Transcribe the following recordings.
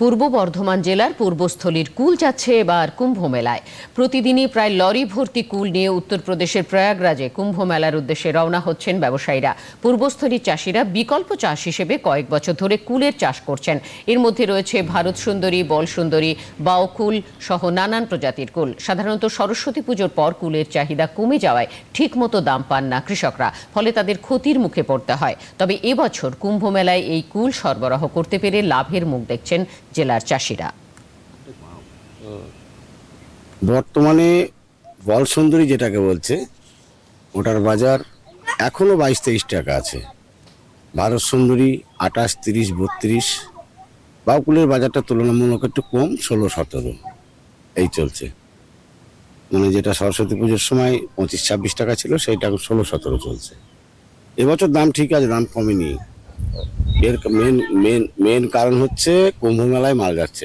পূর্ব বর্ধমান জেলার পূর্বস্থলীর কুল যাচ্ছে এবার কুম্ভ মেলায় প্রতিদিনই প্রায় লরি ভর্তি কুল নিয়ে উত্তরপ্রদেশের প্রয়াগরাজে কুম্ভ মেলার উদ্দেশ্যে রওনা হচ্ছেন ব্যবসায়ীরা। পূর্বস্থলীর চাষিরা বিকল্প চাষ হিসেবে কয়েক বছর ধরে কুলের চাষ করছেন। এর মধ্যে রয়েছে ভারত সুন্দরী, বল সুন্দরী বাউকুল সহ নানান প্রজাতির কুল। সাধারণত সরস্বতী পুজোর পর কুলের চাহিদা কমে যাওয়ায় ঠিকমতো দাম পান না কৃষকরা, ফলে তাদের ক্ষতির মুখে পড়তে হয়। তবে এবছর কুম্ভ মেলায় এই কুল সরবরাহ করতে পেরে লাভের মুখ দেখছেন জেলার চাষিরা। বর্তমানে বল সুন্দরী যেটাকে বলছে, ওটার বাজার এখনও বাইশ তেইশ টাকা আছে। ভারত সুন্দরী আঠাশ, তিরিশ, বত্রিশ, বাউকুলের বাজারটা তুলনামূলক একটু কম, ষোলো, সতেরো, এই চলছে। মানে যেটা সরস্বতী পুজোর সময় পঁচিশ, ছাব্বিশ টাকা ছিল, সেইটা ষোলো, সতেরো চলছে। এবছর দাম ঠিক আছে, দাম কমেনি। এর মেন মেন মেন কারণ হচ্ছে কুম্ভ মেলায় মাল যাচ্ছে।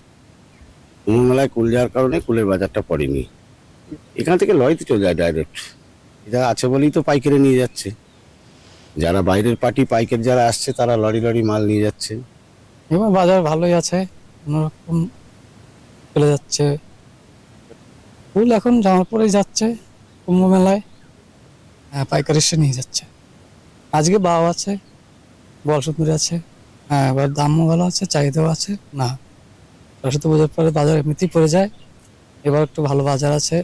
কুম্ভ মেলায় কুল যাওয়ার কারণে কুলের বাজারটা পড়েনি। এখান থেকে লরিতে চলে যায় ডাইরেক্ট এটা আছে বলেই তো পাইকারি নিয়ে যাচ্ছে। যারা বাইরের পার্টি, পাইকার যারা আসছে, তারা লরি লরি মাল নিয়ে যাচ্ছে। এবং বাজার ভালোই আছে। কোনোরকম চলে যাচ্ছে। ফুল এখন জামার পরেই যাচ্ছে কুম্ভ মেলায় হ্যাঁ পাইকারি এসে নিয়ে যাচ্ছে। আজকে বাও আছে বল সুন্দরী আছে। হ্যাঁ এবার দামও ভালো আছে, চাহিদাও আছে, না। সরস্বতী পুজোর পরে বাজার এমনিতেই পড়ে যায়। এবার একটু ভালো বাজার আছে।